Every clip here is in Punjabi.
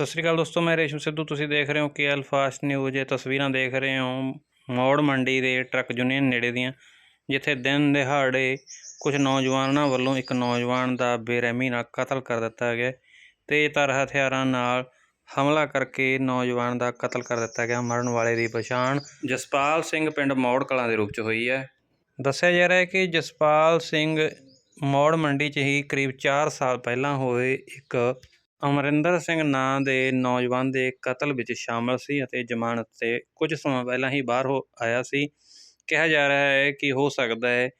ਸਤਿ ਸ਼੍ਰੀ ਅਕਾਲ ਦੋਸਤੋ, ਮੈਂ ਰੇਸ਼ਮ ਸਿੱਧੂ। ਤੁਸੀਂ ਦੇਖ ਰਹੇ ਹੋ ਕੇਐਲ ਫਾਸਟ ਨਿਊਜ਼। ਇਹ ਤਸਵੀਰਾਂ ਦੇਖ ਰਹੇ ਹੋ ਮੌੜ ਮੰਡੀ ਦੇ ਟਰੱਕ ਯੂਨੀਅਨ ਨੇੜੇ ਦੀਆਂ, ਜਿੱਥੇ ਦਿਨ ਦਿਹਾੜੇ ਕੁਝ ਨੌਜਵਾਨਾਂ ਵੱਲੋਂ ਇੱਕ ਨੌਜਵਾਨ ਦਾ ਬੇਰਹਿਮੀ ਨਾਲ ਕਤਲ ਕਰ ਦਿੱਤਾ ਗਿਆ ਤੇਜ਼ਧਾਰ ਹਥਿਆਰਾਂ ਨਾਲ ਹਮਲਾ ਕਰਕੇ ਨੌਜਵਾਨ ਦਾ ਕਤਲ ਕਰ ਦਿੱਤਾ ਗਿਆ। ਮਰਨ ਵਾਲੇ ਦੀ ਪਛਾਣ ਜਸਪਾਲ ਸਿੰਘ ਪਿੰਡ ਮੌੜ ਕਲਾਂ ਦੇ ਰੂਪ ਚ ਹੋਈ ਹੈ। ਦੱਸਿਆ ਜਾ ਰਿਹਾ ਹੈ ਕਿ ਜਸਪਾਲ ਸਿੰਘ ਮੌੜ ਮੰਡੀ 'ਚ ਹੀ ਕਰੀਬ 4 ਸਾਲ ਪਹਿਲਾਂ ਹੋਏ ਇੱਕ ਅਮਰਿੰਦਰ ਸਿੰਘ ਨਾਂ ਦੇ ਨੌਜਵਾਨ ਦੇ ਕਤਲ ਵਿੱਚ ਸ਼ਾਮਲ ਸੀ ਅਤੇ ਜ਼ਮਾਨਤ ਤੇ ਕੁਝ ਸਮਾਂ ਪਹਿਲਾਂ ਹੀ ਬਾਹਰ ਹੋ ਆਇਆ ਸੀ। ਕਿਹਾ ਜਾ ਰਿਹਾ ਹੈ ਕਿ ਹੋ ਸਕਦਾ ਹੈ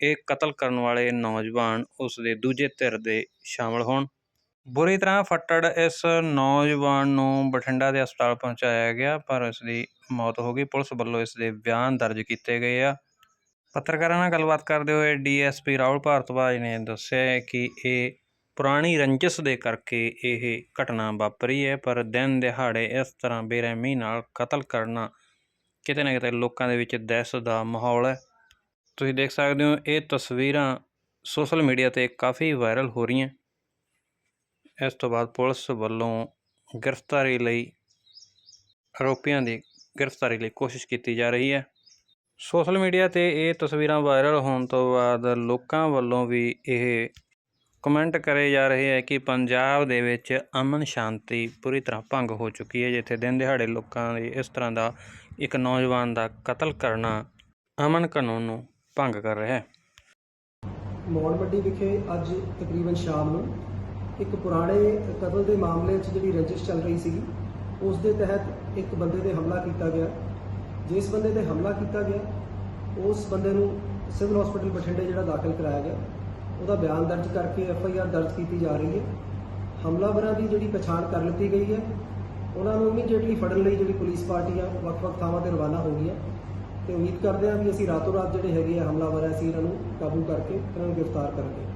ਇਹ ਕਤਲ ਕਰਨ ਵਾਲੇ ਨੌਜਵਾਨ ਉਸ ਦੇ ਦੂਜੇ ਧਿਰ ਦੇ ਸ਼ਾਮਲ ਹੋਣ। ਬੁਰੀ ਤਰ੍ਹਾਂ ਫੱਟੜ ਇਸ ਨੌਜਵਾਨ ਨੂੰ ਬਠਿੰਡਾ ਦੇ ਹਸਪਤਾਲ ਪਹੁੰਚਾਇਆ ਗਿਆ, ਪਰ ਇਸ ਦੀ ਮੌਤ ਹੋ ਗਈ। ਪੁਲਿਸ ਵੱਲੋਂ ਇਸ ਦੇ ਬਿਆਨ ਦਰਜ ਕੀਤੇ ਗਏ ਆ। ਪੱਤਰਕਾਰਾਂ ਨਾਲ ਗੱਲਬਾਤ ਕਰਦੇ ਹੋਏ ਡੀਐਸਪੀ ਰਾਹੁਲ ਭਾਰਤਵਾਜ ਨੇ ਦੱਸਿਆ ਹੈ ਕਿ ਇਹ ਪੁਰਾਣੀ ਰੰਜਿਸ਼ ਦੇ ਕਰਕੇ ਇਹ ਘਟਨਾ ਵਾਪਰੀ ਹੈ, ਪਰ ਦਿਨ ਦਿਹਾੜੇ ਇਸ ਤਰ੍ਹਾਂ ਬੇਰਹਿਮੀ ਨਾਲ ਕਤਲ ਕਰਨਾ ਕਿਤੇ ਨਾ ਕਿਤੇ ਲੋਕਾਂ ਦੇ ਵਿੱਚ ਦਹਿਸ਼ਤ ਦਾ ਮਾਹੌਲ ਹੈ। ਤੁਸੀਂ ਦੇਖ ਸਕਦੇ ਹੋ, ਇਹ ਤਸਵੀਰਾਂ ਸੋਸ਼ਲ ਮੀਡੀਆ ਤੇ ਕਾਫੀ ਵਾਇਰਲ ਹੋ ਰਹੀਆਂ। ਇਸ ਤੋਂ ਬਾਅਦ ਪੁਲਿਸ ਵੱਲੋਂ ਗ੍ਰਿਫਤਾਰੀ ਲਈ, ਆਰੋਪੀਆਂ ਦੀ ਗ੍ਰਿਫਤਾਰੀ ਲਈ ਕੋਸ਼ਿਸ਼ ਕੀਤੀ ਜਾ ਰਹੀ ਹੈ। ਸੋਸ਼ਲ ਮੀਡੀਆ ਤੇ ਇਹ ਤਸਵੀਰਾਂ ਵਾਇਰਲ ਹੋਣ ਤੋਂ ਬਾਅਦ ਲੋਕਾਂ ਵੱਲੋਂ ਵੀ ਇਹ ਕਮੈਂਟ ਕਰੇ ਜਾ ਰਹੇ ਹੈ ਕਿ ਪੰਜਾਬ ਦੇ ਵਿੱਚ ਅਮਨ ਸ਼ਾਂਤੀ ਪੂਰੀ ਤਰ੍ਹਾਂ ਭੰਗ ਹੋ ਚੁੱਕੀ ਹੈ, ਜਿੱਥੇ ਦਿਨ ਦਿਹਾੜੇ ਲੋਕਾਂ ਦੇ ਇਸ ਤਰ੍ਹਾਂ ਦਾ ਇੱਕ ਨੌਜਵਾਨ ਦਾ ਕਤਲ ਕਰਨਾ ਅਮਨ ਕਾਨੂੰਨ ਨੂੰ ਭੰਗ ਕਰ ਰਿਹਾ ਹੈ। ਮੌੜ ਮੰਡੀ ਵਿਖੇ ਅੱਜ ਤਕਰੀਬਨ ਸ਼ਾਮ ਨੂੰ ਇੱਕ ਪੁਰਾਣੇ ਕਤਲ ਦੇ ਮਾਮਲੇ 'ਚ ਜਿਹੜੀ ਰਜਿਸਟ ਚੱਲ ਰਹੀ ਸੀਗੀ, ਉਸ ਦੇ ਤਹਿਤ ਇੱਕ ਬੰਦੇ ਤੇ ਹਮਲਾ ਕੀਤਾ ਗਿਆ। ਜਿਸ ਬੰਦੇ ਤੇ ਹਮਲਾ ਕੀਤਾ ਗਿਆ, ਉਸ ਬੰਦੇ ਨੂੰ ਸਿਵਲ ਹਸਪੀਟਲ ਬਠਿੰਡੇ ਜਿਹੜਾ ਦਾਖਲ ਕਰਾਇਆ ਗਿਆ। ਉਹਦਾ ਬਿਆਨ ਦਰਜ ਕਰਕੇ ਐਫ ਆਈ ਆਰ ਦਰਜ ਕੀਤੀ ਜਾ ਰਹੀ ਹੈ। ਹਮਲਾਵਰਾਂ ਦੀ ਜਿਹੜੀ ਪਛਾਣ ਕਰ ਲਿੱਤੀ ਗਈ ਹੈ, ਉਹਨਾਂ ਨੂੰ ਇਮੀਡੀਏਟਲੀ ਫੜਨ ਲਈ ਜਿਹੜੀ ਪੁਲਿਸ ਪਾਰਟੀ ਆ, ਵੱਖ-ਵੱਖ ਥਾਵਾਂ ਤੇ ਰਵਾਨਾ ਹੋ ਗਈ ਹੈ। ਤੇ ਉਮੀਦ ਕਰਦੇ ਹਾਂ ਵੀ ਅਸੀਂ ਰਾਤੋਂ ਰਾਤ ਜਿਹੜੇ ਹੈਗੇ ਆ ਹਮਲਾਵਰ ਆ, ਅਸੀਂ ਇਹਨਾਂ ਨੂੰ ਕਾਬੂ ਕਰਕੇ ਇਹਨਾਂ ਨੂੰ ਗ੍ਰਿਫਤਾਰ ਕਰਾਂਗੇ।